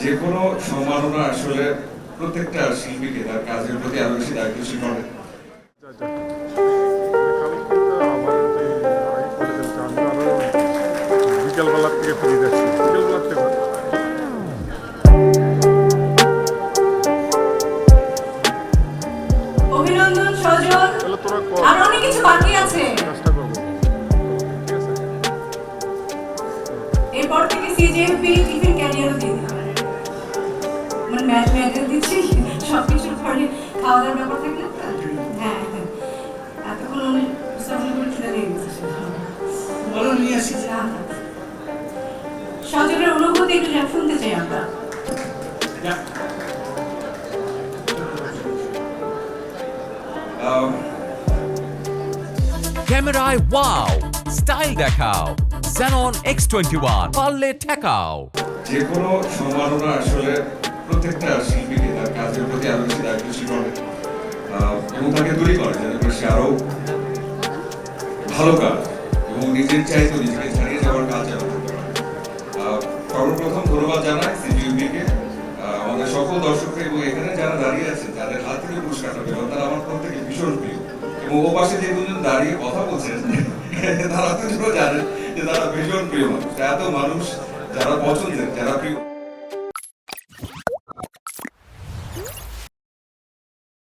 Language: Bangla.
যে কোনো সম্মাননা আসলে প্রত্যেকটা শিল্পীকে তার কাজের প্রতি আরও বেশি দায়িত্বশীল করে। বিকেলবেলার থেকে ফিরে যাচ্ছি বিকেলবেলার থেকে অভিনন্দন সজল। তাহলে তোরা কর। আর অনেক কিছু বাকি আছে। চেষ্টা করব। ঠিক আছে। এরপর থেকে সিজেএমপি টিফিন ক্যারিয়ারও দিয়ে ম্যাচ ম্যাচও দিচ্ছি সব কিছুর পরে খাওয়া দাওয়ার ব্যাপার থাকলে হ্যাঁ হ্যাঁ। এতক্ষণ অনেক সজল করে ছেড়ে দিয়ে গেছে। বলো নিয়ে আসি। সজলের অনুভূতি একটু শুনতে চাই আমরা। ক্যামেরায় ওয়াও স্টাইল দেখাও Xenon X21 পারলে ঠেকাও। যে কোনো সম্মাননা আসলে প্রত্যেকটা শিল্পীকে তার কাজের প্রতি আরও বেশি দায়িত্বশীল করে এবং তাকে তৈরি করে করে সে আরও ভালো কাজ এবং নিজের চাইতে নিজেকে ছাড়িয়ে যাওয়ার কাজ যেন সর্বপ্রথম ধন্যবাদ জানাই সিজিউপিকে আমাদের সকল দর্শককে এবং এখানে যারা দাঁড়িয়ে আছেন, তাদের হাত থেকে পুরস্কারটা পেল তারা আমার প্রত্যেকে ভীষণ প্রিয়। এবং ও পাশে যে দুজন দাঁড়িয়ে কথা বলছেন, তারা তো জানেন যে তারা ভীষণ প্রিয় মানুষ। এত মানুষ যারা পছন্দের, যারা প্রিয়